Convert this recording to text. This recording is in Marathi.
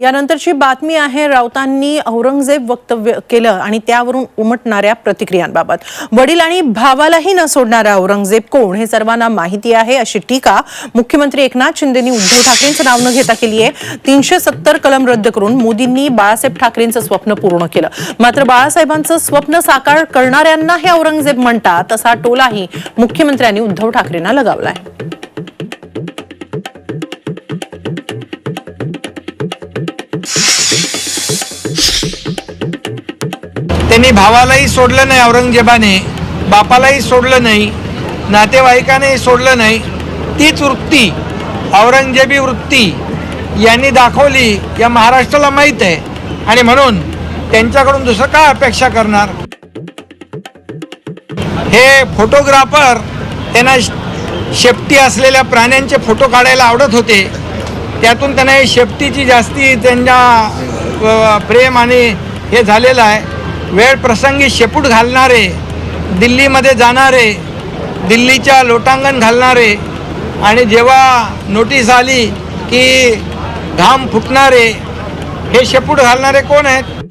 यानंतरची बातमी आहे राऊतांनी औरंगजेब वक्तव्य केलं आणि त्यावरून उमटणाऱ्या प्रतिक्रियांबाबत. वडील आणि भावालाही न सोडणारा औरंगजेब कोण हे सर्वांना माहिती आहे अशी टीका मुख्यमंत्री एकनाथ शिंदेनी उद्धव ठाकरेंचं नाव न घेता केली आहे तीनशे सत्तर कलम रद्द करून मोदींनी बाळासाहेब ठाकरेंचं स्वप्न पूर्ण केलं. मात्र बाळासाहेबांचं स्वप्न साकार करणाऱ्यांना हे औरंगजेब म्हणतात असा टोलाही मुख्यमंत्र्यांनी उद्धव ठाकरेंना लगावला आहे त्यांनी भावालाही सोडलं नाही औरंगजेबाने बापालाही सोडलं नाही नातेवाईकानेही सोडलं नाही. तीच वृत्ती औरंगजेबी वृत्ती यांनी दाखवली या महाराष्ट्राला माहीत आहे. आणि म्हणून त्यांच्याकडून दुसरं काय अपेक्षा करणार? हे फोटोग्राफर त्यांना शेपटी असलेल्या प्राण्यांचे फोटो काढायला आवडत होते. त्यातून त्यांना हे शेपटीची जास्ती त्यांच्या प्रेम आणि हे झालेलं आहे. वेळ प्रसंगी शेपूट घालणारे दिल्लीमध्ये जाणारे दिल्लीच्या लोटांगण घालणारे आणि जेव्हा नोटीस आली की घाम फुटणारे हे शेपूट घालणारे कोण आहेत?